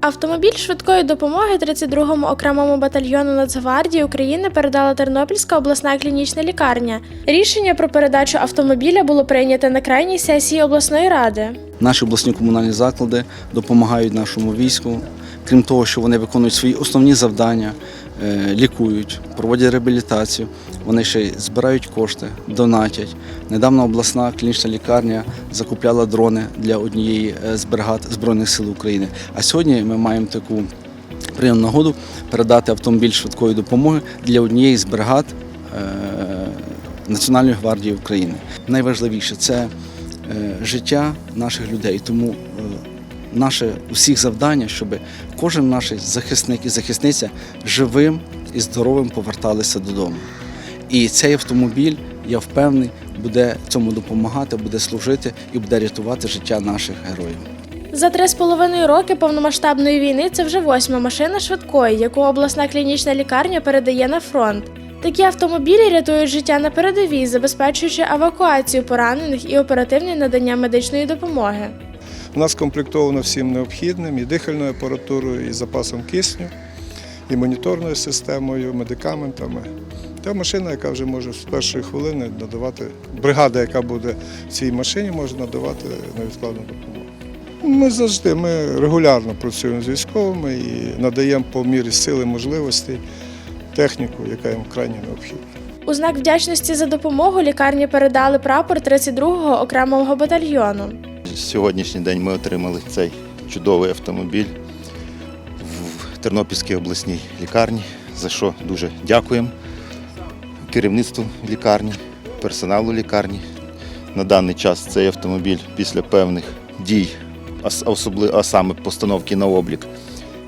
Автомобіль швидкої допомоги 32-му окремому батальйону Нацгвардії України передала Тернопільська обласна клінічна лікарня. Рішення про передачу автомобіля було прийнято на крайній сесії обласної ради. Наші обласні комунальні заклади допомагають нашому війську. Крім того, що вони виконують свої основні завдання, е, лікують, проводять реабілітацію. Вони ще й збирають кошти, донатять. Недавно обласна клінічна лікарня закупляла дрони для однієї е, з бригад Збройних сил України. А сьогодні ми маємо таку приємну нагоду передати автомобіль швидкої допомоги для однієї з бригад е, Національної гвардії України. Найважливіше це е, життя наших людей. Тому наше усіх завдання, щоб кожен наш захисник і захисниця живим і здоровим поверталися додому. І цей автомобіль, я впевнений, буде цьому допомагати, буде служити і буде рятувати життя наших героїв. За три з половиною роки повномасштабної війни це вже восьма машина швидкої, яку обласна клінічна лікарня передає на фронт. Такі автомобілі рятують життя на передовій, забезпечуючи евакуацію поранених і оперативне надання медичної допомоги. У нас комплектовано всім необхідним і дихальною апаратурою, і запасом кисню, і моніторною системою, медикаментами. Та машина, яка вже може з першої хвилини надавати, бригада, яка буде в цій машині, може надавати невідкладну допомогу. Ми завжди ми регулярно працюємо з військовими і надаємо по мірі сили можливостей техніку, яка їм крайне необхідна. У знак вдячності за допомогу лікарні передали прапор 32-го окремого батальйону. Сьогоднішній день ми отримали цей чудовий автомобіль Тернопільській обласній лікарні, за що дуже дякуємо керівництву лікарні, персоналу лікарні. На даний час цей автомобіль після певних дій, а саме постановки на облік,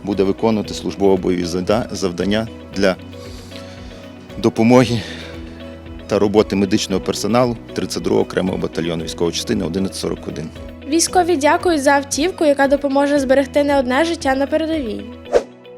буде виконувати службово-бойові завдання для допомоги та роботи медичного персоналу 32-го окремого батальйону військової частини 1141. Військові дякують за автівку, яка допоможе зберегти не одне життя на передовій.